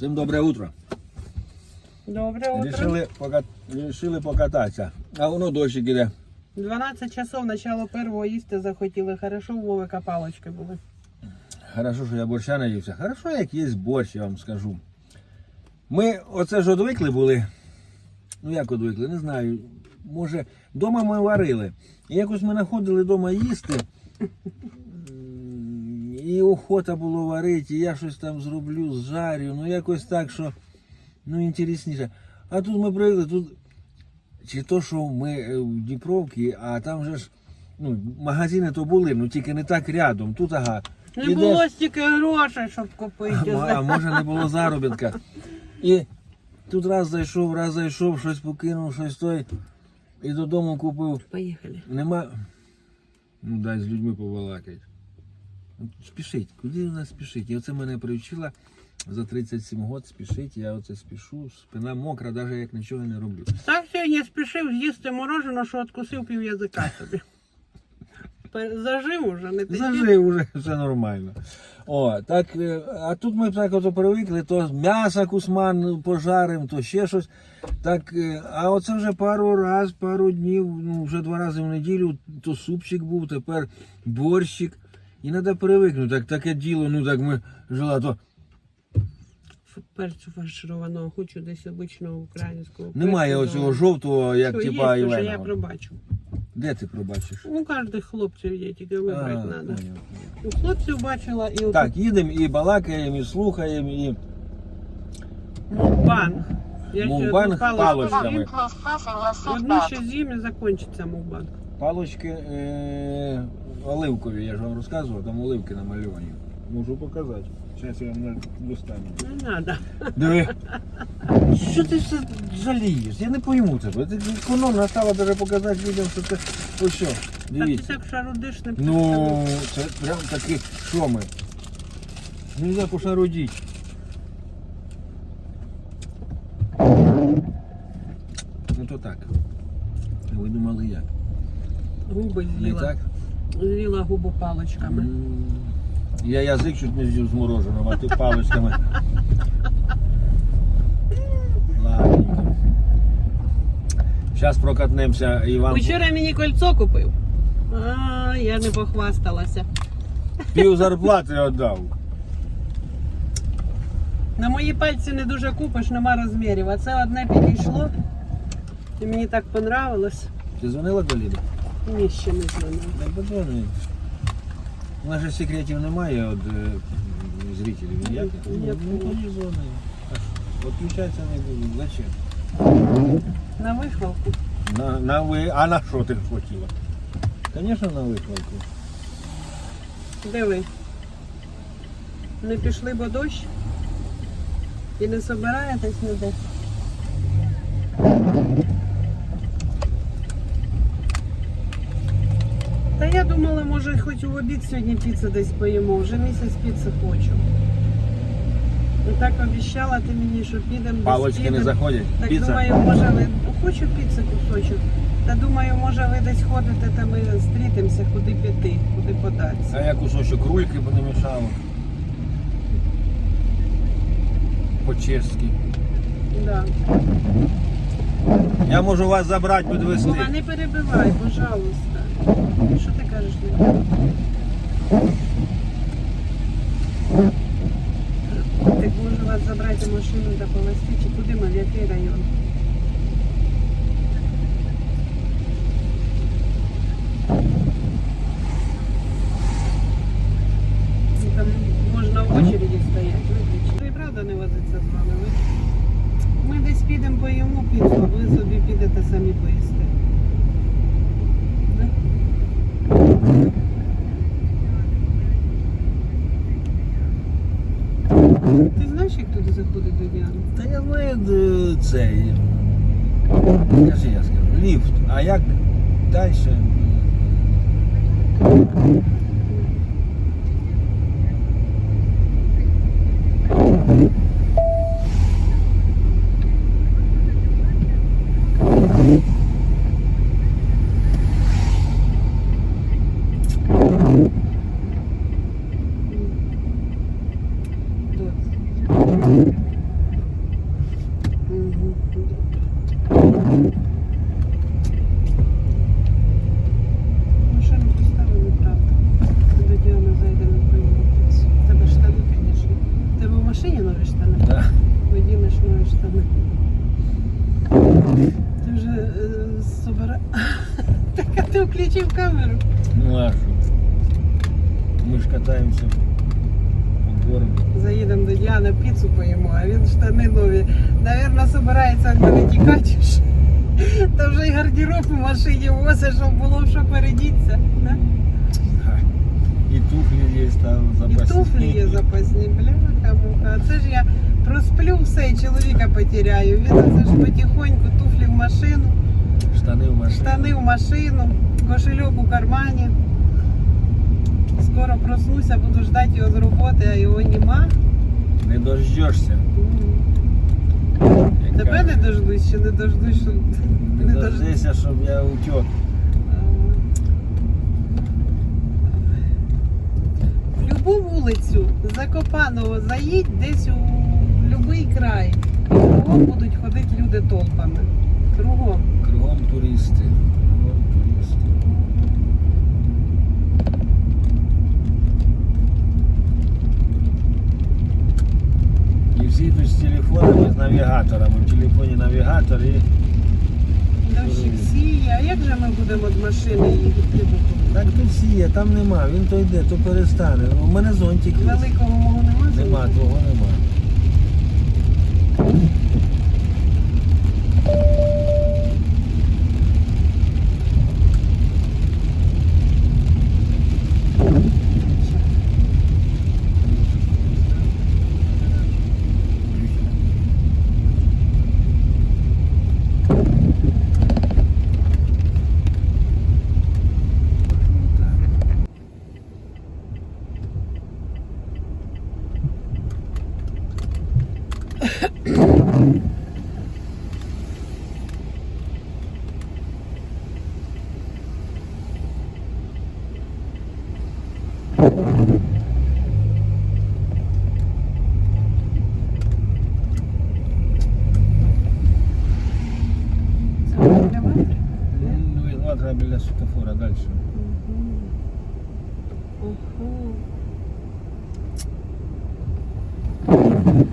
Всім добре утро. Добре утро. Рішили, пока... Рішили покататися. А воно дощик іде. 12 часов, начало першого їсти захотіли. Хорошо, у Вовика палочки були. Хорошо, що я борща наївся. Хорошо, як є борщ, я вам скажу. Ми оце ж одвикли були. Ну як одвикли, не знаю. Може, вдома ми варили. І якось ми знаходили вдома їсти. І охота було варити, і я щось там зроблю, зжарю. Ну якось так, що ну інтересніше. А тут ми привикли, тут чи то, що ми е, в Дніпровці, а там же ж ну, магазини то були, ну тільки не так рядом. Тут ага. Не ідеш- було стільки грошей, щоб купити. а, а може не було заробітка. І тут раз зайшов, раз зайшов, щось покинув, щось той. І додому купив. Поїхали. Нема. Ну дай з людьми повалакать. От Спішить, куди вона спішить? І оце мене привчила за 37 років спішить, я оце спішу, спина мокра, навіть як нічого не роблю. Так сьогодні спішив з'їсти мороженое, що откусив пів язика собі. Зажив уже, не ти. Зажив уже, все нормально. О, так, е, а тут ми так ото привикли, то м'ясо кусман пожарим, то ще щось. Так, е, а оце вже пару раз, пару днів, ну вже два рази в неділю, то супчик був, тепер борщик. І треба привикнути. Так, таке діло, ну так ми жила, то Перцю фаршированого, хочу десь обичного українського. немає перцю оцього жовтого, як Що, типа є, вже я Івана. пробачу. Де ти пробачиш? У кожних хлопців є, тільки вибрати А, треба. поняв. У хлопців бачила і у Так, їдемо і балакаємо, і слухаємо, і мукбанг. Я ще Мукбанг одну паличку палочками. з'їм. Одну ще з'їм і закінчиться мукбанг. Палочки е- оливкові, я ж вам розказував, там оливки намальовані. Можу показати. Зараз я вам достану. Не треба. Диви. Що ти все жалієш? Я не пойму тебе. Ти економно стала даже показати людям, що це ось що. Та ти Дивіться. так шарудиш не Ну, це прям такі шоми. Нельзя пошарудіть. Ну то так. Ви думали як? Губи Не так? З'їла губу паличками. Я язик чуть не з'їв з мороженого, а ти паличками. Зараз прокатнемося і вам Вчора мені кольцо купив. А, я не похвасталася. пів зарплати віддав. На мої пальці не дуже купиш, нема розмірів. А це одне підійшло. І мені так понравилось. Ти дзвонила до Ліди? Ні, ще не знаю. Подзвони. У нас же секретів немає від е, зрителів. ніяких. Ні, Ну, тоді що? Відключатися не буду. Зачем? На вихвалку. На, на ви... А на що ти хотіла? Звісно, на вихвалку. Диви. Не пішли, бо дощ. І не собираєтесь ніде. Та я думала, може, хоч у обід сьогодні піцу десь поїмо. Вже місяць піци хочу. Ну так обіщала ти мені, що підемо Палочки не заходять. Так Піца. думаю, може ви хочу піци кусочок. Та думаю, може ви десь ходите, та ми зустрітимося, куди піти, куди податися. А я кусочок рульки б не мішав. По-чеськи. Да. Я можу вас забрати, Вова, підвезти. не перебивай, пожалуйста. Що кажеш? Так можу вас забрати машину та повезти, чи куди ми, в який район? Zé. E, assim, Та вже й гардероб у машині возить, щоб було в що передіться. Да? Ха. І туфлі є там І запасні. туфлі є запасні, бляха муха. А це ж я просплю все і чоловіка потеряю. Він оце ж потихоньку туфлі в машину, Штани в машині. штани в машину, кошельок у кармані. Скоро проснуся, буду ждати його з роботи, а його нема. Не дождешся. Тебе не дождусь, чи не дождусь, що Не не дождися, щоб я утек. В любу вулицю Закопаного заїдь десь у будь-який край. Кругом будуть навігатор і Дощик сіє. А як же ми будемо від машини їхати? так тут сіє, там нема. Він то йде, то перестане. У мене зонтик. є. Великого мого нема? Нема, твого нема. Це елеватор? Ну, і завтра біля світофора далі. Ага.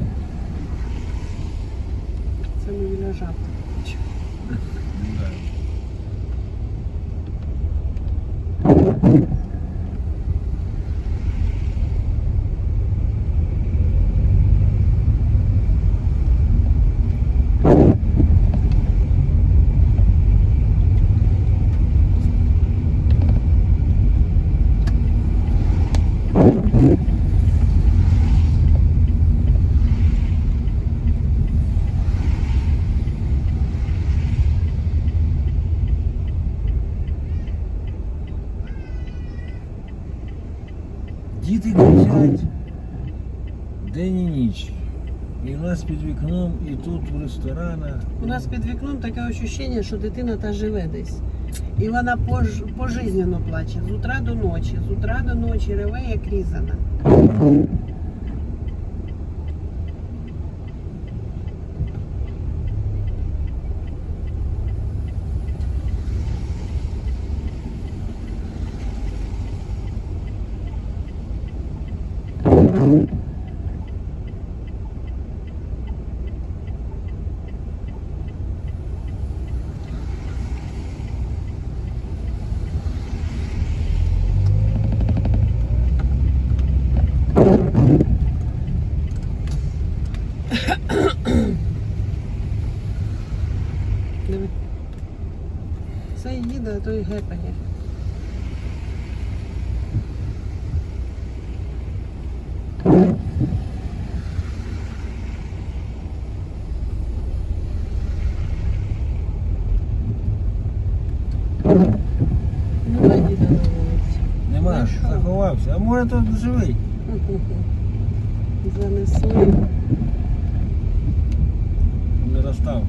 Це ми біля жабки. Да. Діти кричать день і ніч. І в нас під вікном, і тут в ресторанах. У нас під вікном таке ощущення, що дитина та живе десь. І вона пож, пожизненно плаче з утра до ночі, з утра до ночі реве, як різана. Диви. Це їде, а то й гепає. Нема діда на вулиці. Нема, Ну, що? Тут живий? Занесли. Не розстав.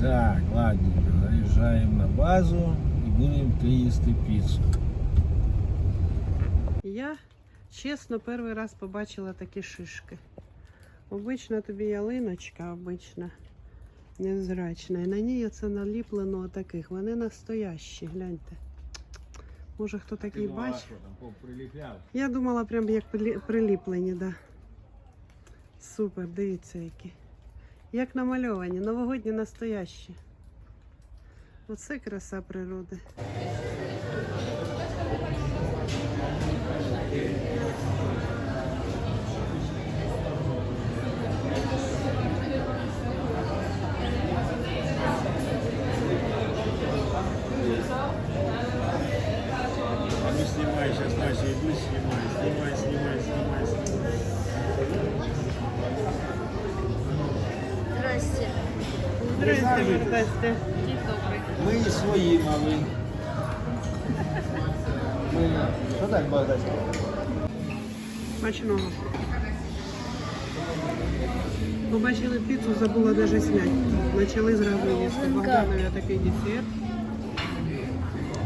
Так, ладненько, заїжджаємо на базу і будемо їсти піцу. Я чесно перший раз побачила такі шишки. Обична тобі ялиночка, обична, невзрачна. І на ній оце наліплено отаких. Вони настоящі, гляньте. Може хто такий бачить. Я думала, прям як прилі- приліплені, да. Супер, дивіться які. Як намальовані, новогодні настоящі. Оце краса природи. Добрий. Ми свої мали. Ми... Що так, Богданська? Смачного. Побачили піцу, забула навіть зняти. Почали зразу їсти. Богданові такий десерт.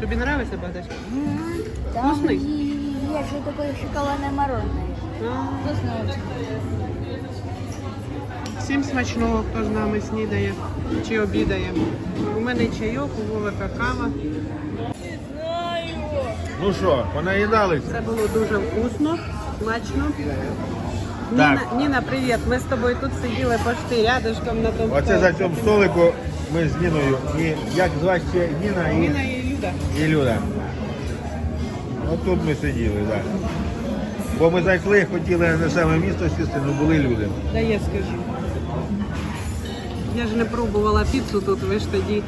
Тобі подобається, Богдачка? Там и еще такое шоколадное мороженое. Всім смачного, хто з нами снідає чи обідає. У мене чайок, у Вовика кава. Ну що, понаїдались? Це було дуже вкусно, смачно. Так. Ніна, Ніна, привіт. Ми з тобою тут сиділи почти рядышком на тому Оце за цьому столику ми з Ніною. І як звати ще Ніна і, Ніна і Люда. і Люда. От тут ми сиділи, так. Бо ми зайшли, хотіли на саме місто сісти, але були люди. Да я скажу. Я ж не пробувала піцу тут, ви ж тоді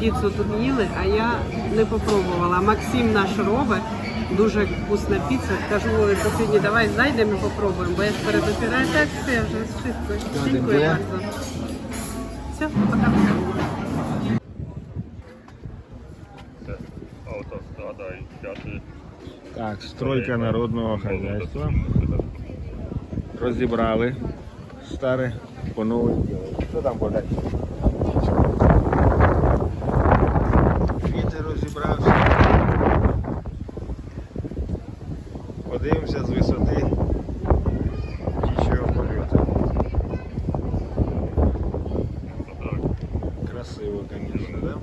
піцу тут їли, а я не попробувала. Максим наш робить. Дуже вкусна піца. Кажу, Вовику, сьогодні давай зайдемо і попробуємо, бо я ж перед операцією так все вже швидко. Дякую bardzo. Все, пока. Так, стройка народного хазяйства. Розібрали старе по новому діло. Що там буде? Вітер розібрався. Подивимося з висоти птічого польоту. Красиво, звісно, да?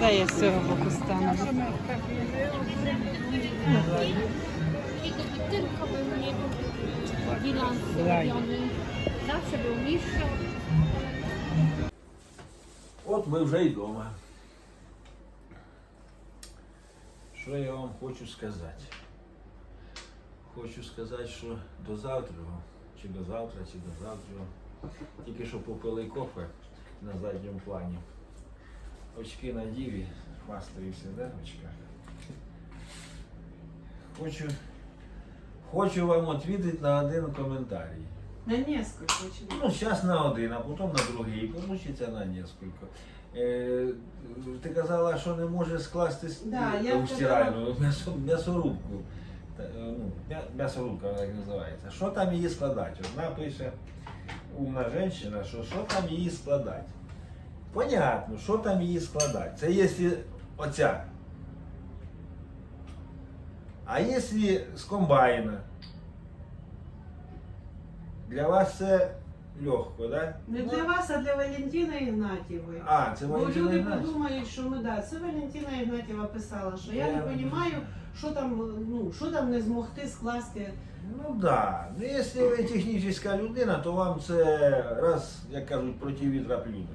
Да, я з цього боку стану. От ми вже й вдома. Що я вам хочу сказати? Хочу сказати, що до завтра, чи до завтра, чи до завтра. Тільки що попили кофе на задньому плані. Очки на діві, хвастаюся, да, очка? Хочу, хочу вам відповідати на один коментарій. На несколько очень. Ну, зараз на один, а потім на другий. Получиться на несколько. Е, ти казала, що не може скласти Да, е, я стиральну м'ясо, м'ясорубку. Та, е, Ну, м'я- м'ясорубка вона як називається. Що там її складати? Одна пише умна жінка, що що там її складати. Понятно, що там її складати. Це якщо оця. А якщо з комбайна, для вас це легко, да? Не для вас, а для Валентина Ігнатівої. А, це Бо Валентина люди Ігнатівна. подумають, що ми да, це Валентина Ігнатєва писала, що я Я- не розумію, що там, ну, що там не змогти скласти. Ну да. Ну, якщо ви технічна людина, то вам це раз, як кажуть, проти вітра плюнуть.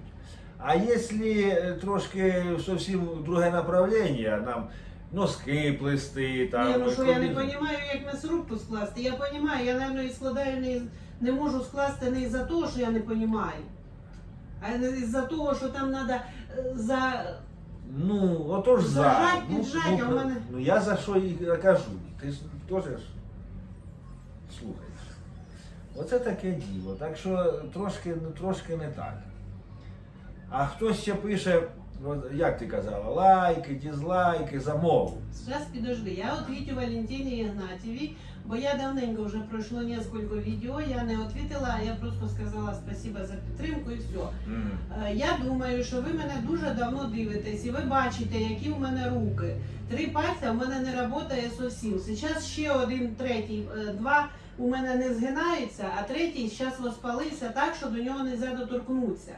А якщо е, трошки зовсім друге направлення, нам носки плести, там. Ні, ну що я не розумію, як м'ясорубку скласти. Я розумію, я, мабуть, і складаю не, не можу скласти не із-за того, що я не розумію, а із-за того, що там треба за. Ну, отож за. Зажать, ну, піджать, ну, а в мене- ну я за що і кажу. Ти ж теж ж слухаєш. Оце таке діло. Так що трошки, ну, трошки не так. А хтось ще пише, як ти казала, лайки, дізлайки, замову. Зараз підожди. Я Вітю Валентині Ігнатівій, бо я давненько вже пройшло кілька відео, я не відповіла, а я просто сказала спасибо за підтримку і все. Е, Я думаю, що ви мене дуже давно дивитесь і ви бачите, які в мене руки. Три пальця в мене не працює зовсім. Зараз ще один, третій, е, два у мене не згинаються, а третій зараз розпалився так, що до нього не можна доторкнутися.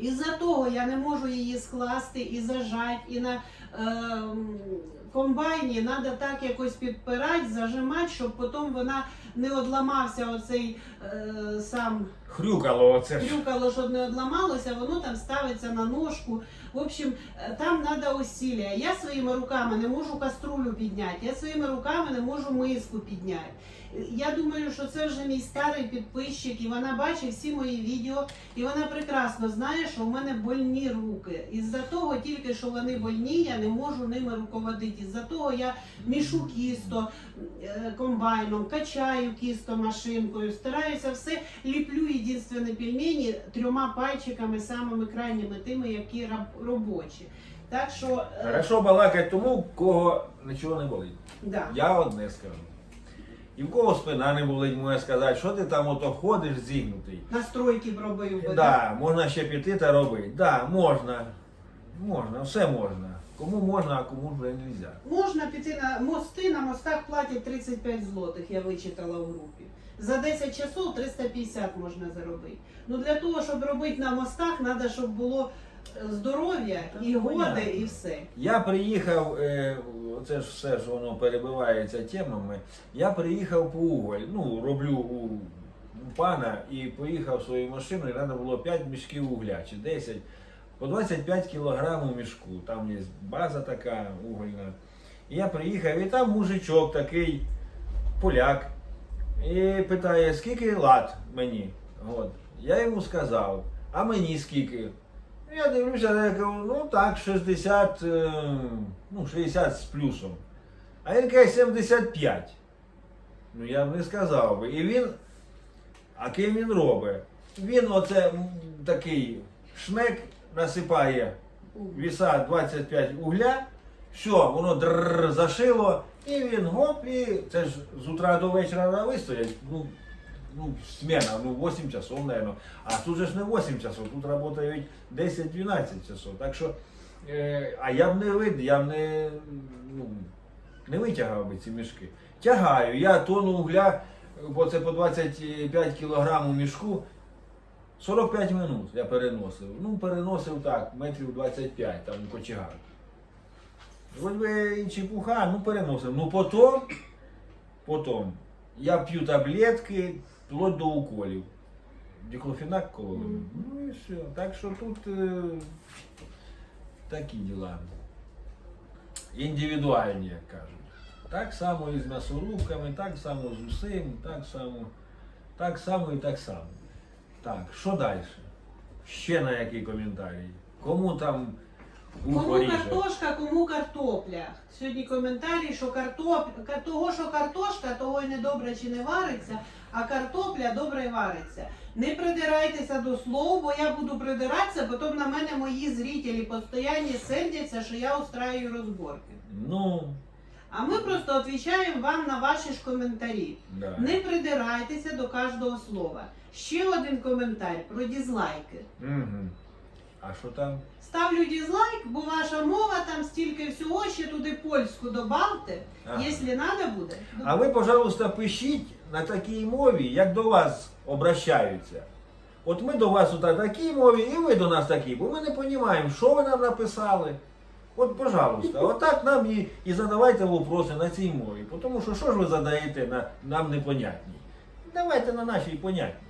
Із-за того я не можу її скласти і зажати, і на е, комбайні треба так якось підпирати, зажимати, щоб потім вона не одламався оцей е, сам Хрюкало оце ж. Трюкало, щоб не одламалося, воно там ставиться на ножку. В общем, е, там треба усилля. Я своїми руками не можу каструлю підняти, я своїми руками не можу миску підняти. Я думаю, що це вже мій старий підписчик, і вона бачить всі мої відео, і вона прекрасно знає, що в мене больні руки. Із-за того, тільки що вони больні, я не можу ними руководити. Із-за того я мішу кісто е, комбайном, качаю кісто машинкою, стараюся все ліплю єдине пельмені трьома пальчиками, самими крайніми, тими, які робочі. Так що, е, Хорошо балакать тому, кого нічого не болить. да. Я одне скажу. І в кого спина не болить, може сказати, що ти там ото ходиш зігнутий. настройки пробив би. Да, можна ще піти та робити. Да, можна. Можна, все можна. Кому можна, а кому вже не можна. Можна піти на мости, на мостах платять 35 злотих, я вичитала в групі. За 10 часов 350 можна заробити. Ну для того, щоб робити на мостах, треба, щоб було е, здоров'я і Ну, годи, і все. Я приїхав, е, це ж все ж воно перебивається темами. Я приїхав по уголь, ну, роблю у, у пана і поїхав своєю машиною, треба було 5 мішків угля чи 10, по 25 кілограм у мішку. Там є база така угольна. І я приїхав, і там мужичок такий, поляк, і питає, скільки лат мені. От. Я йому сказав, а мені скільки? Я дивлюся, я кажу, ну так, 60, е, ну, 60 з плюсом. А він каже 75. Ну я б не сказав би. І він, а ким він робить? Він оце такий шнек насипає віса 25 угля, все, воно дрррр зашило, і він гоп, і це ж з утра до вечора треба вистоять. Ну, ну, смена, ну 8 часов, наверное. А тут же ж не 8 часов, тут працюють 10-12 часов. Так що, е, а я б не вид, я б не, ну, не витягав би ці мішки. Тягаю, я тонну угля, бо це по 25 кг у мішку, 45 минут я переносив. Ну, переносив так, метрів 25 там кочегар. Хоч би і чепуха, ну переносив. Ну потім, потім я п'ю таблетки вплоть до уколів. Діклофенак кололи. Ну і все. Так що тут е, такі діла. Індивідуальні, як кажуть. Так само і з м'ясорубками, так само з усім, так само, так само і так само. Так, що далі? Ще на який коментарій? Кому там Кому ріже? картошка, кому картопля. Сьогодні коментарі, що картоп... ка- того, що картошка, того й не добре чи не вариться, а картопля добре вариться. Не придирайтеся до слов, бо я буду придиратися, потім на мене мої зрителі постійно сердяться, що я устраюю розборки. Ну, А ми просто відповідаємо вам на ваші ж коментарі. да. Не придирайтеся до кожного слова. Ще один коментар про дізлайки. Угу. А що там? Ставлю дізлайк, бо ваша мова там стільки всього, ще туди польську добавте. Ага. Якщо треба буде. А ви, пожалуйста, пишіть на такій мові, як до вас обращаються. От ми до вас на такій мові, і ви до нас такі, бо ми не розуміємо, що ви нам написали. От, пожалуйста, отак нам і, і задавайте вопроси на цій мові. Тому що що ж ви задаєте на, нам непонятні? Давайте на нашій понятній.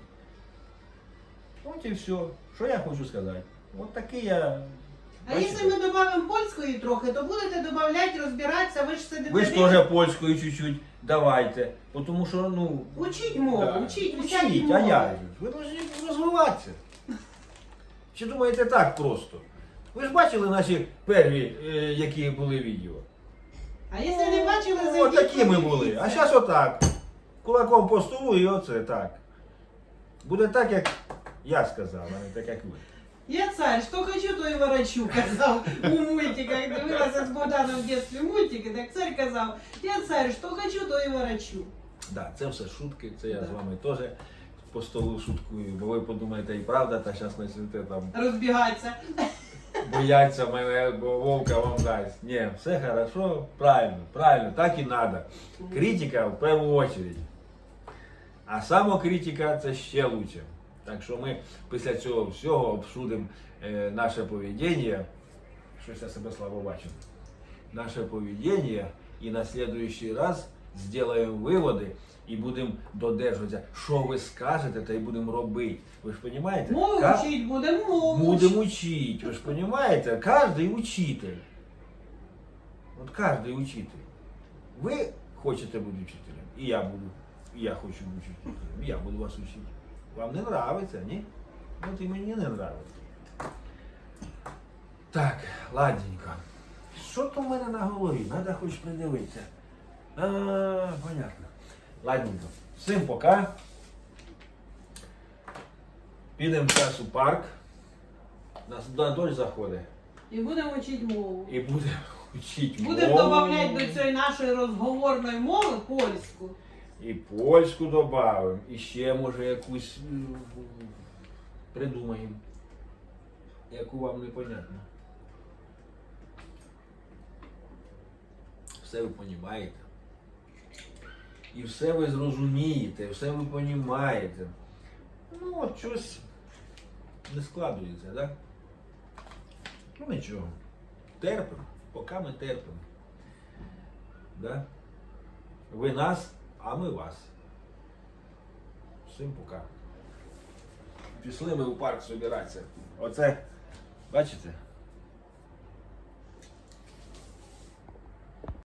От і все. Що я хочу сказати? От такий я. А якщо ми додамо польської трохи, то будете додавати, розбиратися, ви ж сидите. Ви ж теж польською чуть-чуть давайте. Бо Тому що, ну. Учіть мову, Да. учіть, усякі Учіть, а мови. як? Ви повинні розвиватися. Чи думаєте так просто? Ви ж бачили наші перві, е, які були відео? А якщо не бачили, Ну, зайдіть, От такі ми були. подивіться. А зараз отак. Кулаком по столу і оце так. Буде так, як я сказав, а не так, як ви. Я царь, що хочу, то і ворочу, казав у мультиках. Дивилася з Богданом в дитинстві мультики, так цар казав, я царь, що хочу, то і ворочу. Да, це все шутки, це я Да. з вами теж по столу шуткую, бо ви подумаєте, і правда, та зараз почнете там Розбігатися. бояться мене, бо вовка вам дасть. Ні, все хорошо, правильно, правильно, так і треба. Критика в першу чергу. А самокритика це ще лучше. Так що ми після цього всього обсудимо е, наше поведіння. Щось я себе слабо бачу. Наше поведіння і на следующий раз зробимо виводи і будемо додержуватися. Що ви скажете, та й будемо робити. Ви ж розумієте? Мову вчить будемо мову. Будемо учить, ви ж розумієте? Кожен учитель. От кожен учитель. Ви хочете бути вчителем, і я буду. І я хочу бути вчителем. І я буду вас учити. Вам не нравиться, ні? От і мені не нравиться. Так, ладненько. Що то в мене на голові? Треба хоч придивитися. А, понятно. Ладненько. Всім пока. Підемо зараз у парк. Нас на дощ заходить. І будемо вчити мову. І будемо вчити мову. Будемо додавати до цієї нашої розговорної мови польську. І польську додамо, і ще може якусь придумаємо. Яку вам непонятно. Все ви розумієте. І все ви зрозумієте, все ви розумієте. Ну, от щось не складується, так? Ну нічого. Терпимо, поки ми терпимо. Да? Ви нас, а ми вас. Всім пока. Пішли ми у парк збиратися. Оце, бачите,